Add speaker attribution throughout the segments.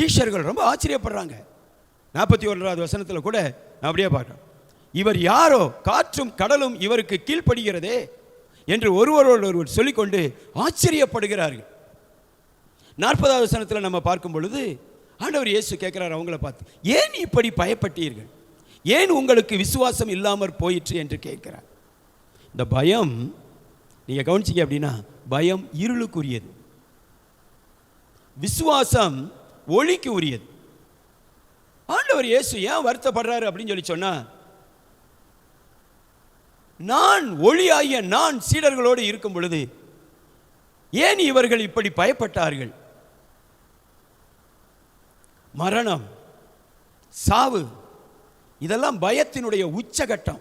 Speaker 1: சீஷர்கள் ரொம்ப ஆச்சரியப்படுறாங்க. நாற்பத்தி ஒன்றாவது வசனத்தில் கூட நான் அப்படியே பார்க்குறோம் இவர் யாரோ காற்றும் கடலும் இவருக்கு கீழ்ப்படுகிறதே என்று ஒருவரோடு ஒருவர் சொல்லிக்கொண்டு ஆச்சரியப்படுகிறார்கள். நாற்பதாவது வசனத்தில் நம்ம பார்க்கும் பொழுது ஆண்டவர் இயேசு கேட்குறாரு அவங்கள பார்த்து ஏன் இப்படி பயப்பட்டீர்கள்? ஏன் உங்களுக்கு விசுவாசம் இல்லாமற் போயிற்று? என்று கேட்கிறார். இந்த பயம் நீங்கள் கவனிச்சிங்க அப்படின்னா பயம் இருளுக்குரியது. விசுவாசம் ஒளிக்கு உரியது. ஆண்டவர் இயேசு ஏன் வருத்தப்படுறாரு அப்படின்னு சொல்லி சொன்னா நான் ஒளியாகிய நான் சீடர்களோடு இருக்கும் பொழுது ஏன் இவர்கள் இப்படி பயப்பட்டார்கள்? மரணம் சாவு இதெல்லாம் பயத்தினுடைய உச்சகட்டம்.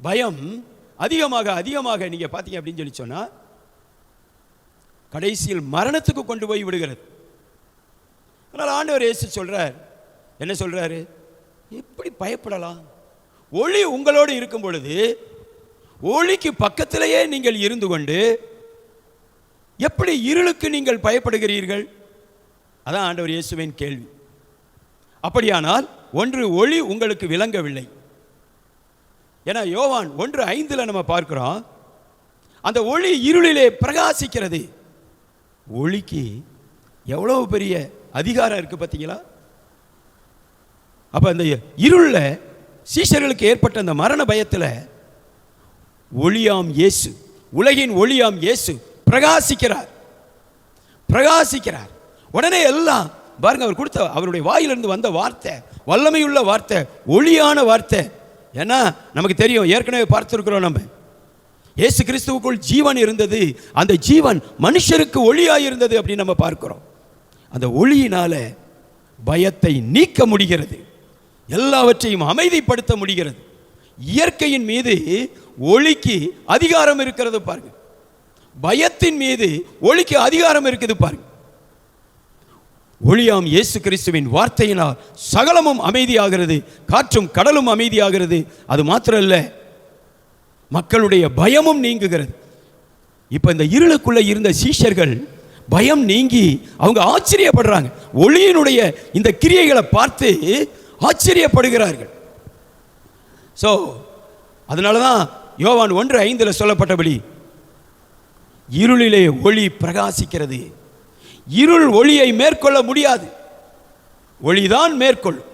Speaker 1: பயம் அதிகமாக அதிகமாக நீங்க பார்த்தீங்க அப்படின்னு சொல்லி சொன்னா கடைசியில் மரணத்துக்கு கொண்டு போய் விடுகிறது. அதனால் ஆண்டவர் இயேசு சொல்கிறார் என்ன சொல்கிறாரு எப்படி பயப்படலாம். ஒளி உங்களோடு இருக்கும் பொழுது ஒளிக்கு பக்கத்திலேயே நீங்கள் இருந்து கொண்டு எப்படி இருளுக்கு நீங்கள் பயப்படுகிறீர்கள்? அதான் ஆண்டவர் இயேசுவின் கேள்வி. அப்படியானால் ஒன்று ஒளி உங்களுக்கு விளங்கவில்லை. ஏன்னா யோவான் ஒன்று ஐந்தில் நம்ம பார்க்கிறோம் அந்த ஒளி இருளிலே பிரகாசிக்கிறது. ஒளிக்கு எவ்வளவு பெரிய அதிகாரம் இருக்கு பார்த்தீங்களா அப்போ அந்த இருளில் சீஷர்களுக்கு ஏற்பட்ட அந்த மரண பயத்தில் ஒளியாம் இயேசு உலகின் ஒளியாம் இயேசு பிரகாசிக்கிறார். பிரகாசிக்கிறார். உடனே எல்லாம் பாருங்க அவர் கொடுத்த அவருடைய வாயிலிருந்து வந்த வார்த்தை வல்லமையுள்ள வார்த்தை ஒளியான வார்த்தை. ஏன்னா நமக்கு தெரியும் ஏற்கனவே பார்த்துருக்கிறோம் நம்ம. இயேசு கிறிஸ்துவுக்குள் ஜீவன் இருந்தது. அந்த ஜீவன் மனுஷருக்கு ஒளியாக இருந்தது அப்படின்னு நம்ம பார்க்கிறோம். அந்த ஒளியினால பயத்தை நீக்க முடிகிறது. எல்லாவற்றையும் அமைதிப்படுத்த முடிகிறது. இயற்கையின் மீது ஒளிக்கு அதிகாரம் இருக்கிறது பாருங்க. பயத்தின் மீது ஒளிக்கு அதிகாரம் இருக்குது பாருங்க. ஒளியாம் இயேசு கிறிஸ்துவின் வார்த்தையினால் சகலமும் அமைதியாகிறது காற்றும் கடலும் அமைதியாகிறது. அது மாத்திரம் இல்லை மக்களுடைய பயமும் நீங்குகிறது. இப்போ இந்த இருளுக்குள்ளே இருந்த சீஷர்கள் பயம் நீங்கி அவங்க ஆச்சரியப்படுறாங்க. ஒளியினுடைய இந்த கிரியைகளை பார்த்து ஆச்சரியப்படுகிறார்கள். ஸோ அதனால தான் யோவான் ஒன்று ஐந்தில் சொல்லப்பட்டபடி இருளிலே ஒளி பிரகாசிக்கிறது. இருள் ஒளியை மேற்கொள்ள முடியாது. ஒளிதான் மேற்கொள்ளும்.